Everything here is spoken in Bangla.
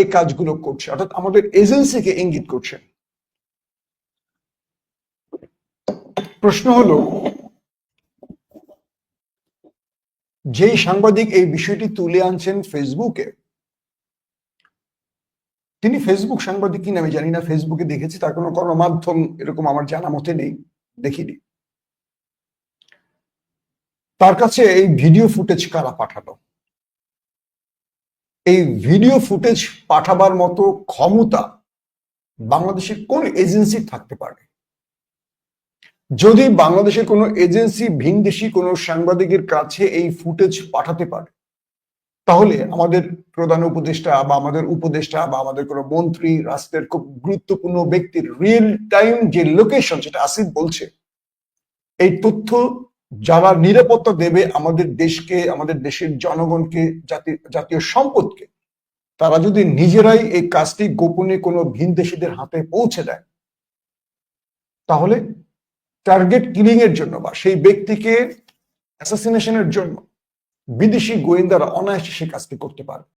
এই কাজগুলো করছে, অর্থাৎ আমাদের এজেন্সিকে ইঙ্গিত করছে। প্রশ্ন হলো, যেই সাংবাদিক এই বিষয়টি তুলে আনছেন ফেসবুকে, তিনি ফেসবুক সাংবাদিক কিনা আমি জানি না, ফেসবুকে দেখেছি, তার কোনো গণমাধ্যম এরকম আমার জানা মতে নেই, দেখিনি। তার কাছে এই ভিডিও ফুটেজ কারা পাঠালো? এই ভিডিও ফুটেজ পাঠাবার মতো ক্ষমতা বাংলাদেশের কোন এজেন্সি থাকতে পারে? যদি বাংলাদেশের কোনো এজেন্সি ভিনদেশি কোনো সাংবাদিকের কাছে এই ফুটেজ পাঠাতে পারে, তাহলে আমাদের প্রধান উপদেষ্টা বা আমাদের উপদেষ্টা বা আমাদের কোনো মন্ত্রী, রাষ্ট্রের খুব গুরুত্বপূর্ণ ব্যক্তির রিয়েল টাইম যে লোকেশন সেটা আসিফ বলছে, এই তথ্য যারা নিরাপত্তা দেবে আমাদের দেশকে, আমাদের দেশের জনগণকে জাতীয় সম্পদকে, তারা যদি নিজেরাই এই কাজটি গোপনে কোনো ভিনদেশীদের হাতে পৌঁছে দেয়, তাহলে টার্গেট কিলিং এর জন্য বা সেই ব্যক্তিকে অ্যাসাসিনেশনের জন্য বিদেশি গোয়েন্দারা অনায়াসে সে কাজটি করতে পারে